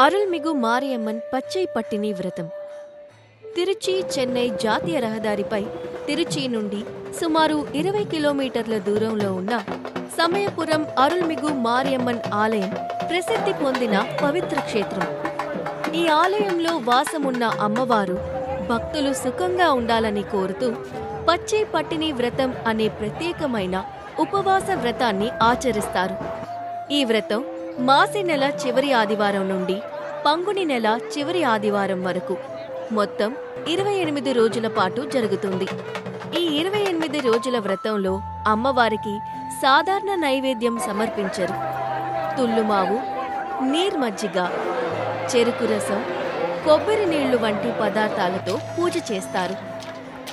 அருள்மிகு మారియమ్మన్ పచ్చై பட்டினி వ్రతం. తిరుచి చెన్నై జాతీయ రహదారిపై తిరుచి నుండి సుమారు ఇరవై కిలోమీటర్ల దూరంలో ఉన్న సమయపురం అరుల్మిగు మారియమ్మన్ ఆలయం ప్రసిద్ధి పొందిన పవిత్ర క్షేత్రం. ఈ ఆలయంలో వాసమున్న అమ్మవారు భక్తులు సుఖంగా ఉండాలని కోరుతూ పచ్చై పట్టిని వ్రతం అనే ప్రత్యేకమైన ఉపవాస వ్రతాన్ని ఆచరిస్తారు. ఈ వ్రతం మాసి నెల చివరి ఆదివారం నుండి పంగుని నెల చివరి ఆదివారం వరకు మొత్తం ఇరవై ఎనిమిది రోజుల పాటు జరుగుతుంది. ఈ ఇరవై ఎనిమిది రోజుల వ్రతంలో అమ్మవారికి సాధారణ నైవేద్యం సమర్పించరు. తుల్లుమావు నీర్మజ్జిగ చెరుకు రసం కొబ్బరి నీళ్ళు వంటి పదార్థాలతో పూజ చేస్తారు.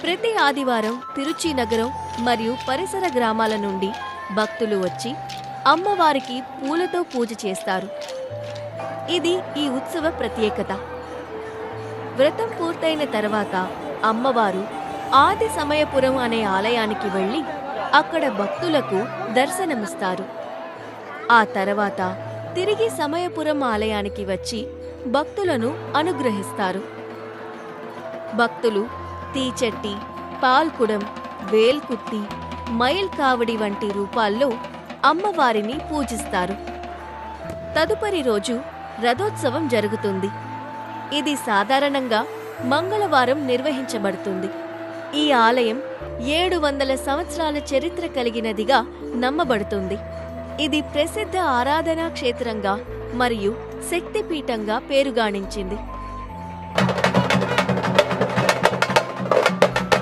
ప్రతి ఆదివారం తిరుచి నగరం మరియు పరిసర గ్రామాల నుండి భక్తులు వచ్చి అమ్మవారికి పూలతో పూజ చేస్తారు. ఇది ఈ ఉత్సవ ప్రత్యేకత. వ్రతం పూర్తయిన తర్వాత అమ్మవారు ఆది సమయపురం అనే ఆలయానికి వెళ్ళి అక్కడ భక్తులకు దర్శనమిస్తారు. ఆ తర్వాత తిరిగి సమయపురం ఆలయానికి వచ్చి భక్తులను అనుగ్రహిస్తారు. భక్తులు తీచట్టి పాల్కుడం వేల్కుత్తి మైల్ కావడి వంటి రూపాల్లో అమ్మవారిని పూజిస్తారు. తదుపరి రోజు రథోత్సవం జరుగుతుంది. ఇది సాధారణంగా మంగళవారం నిర్వహించబడుతుంది. ఈ ఆలయం ఏడు వందల సంవత్సరాల చరిత్ర కలిగినదిగా నమ్మబడుతుంది. ఇది ప్రసిద్ధ ఆరాధనా క్షేత్రంగా మరియు శక్తిపీఠంగా పేరుగాణించింది.